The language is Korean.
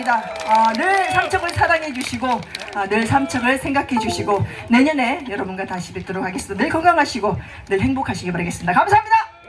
감사합니다. 아, 늘 삼척을 사랑해 주시고 아, 늘 삼척을 생각해 주시고 내년에 여러분과 다시 뵙도록 하겠습니다. 늘 건강하시고 늘 행복하시기 바라겠습니다. 감사합니다.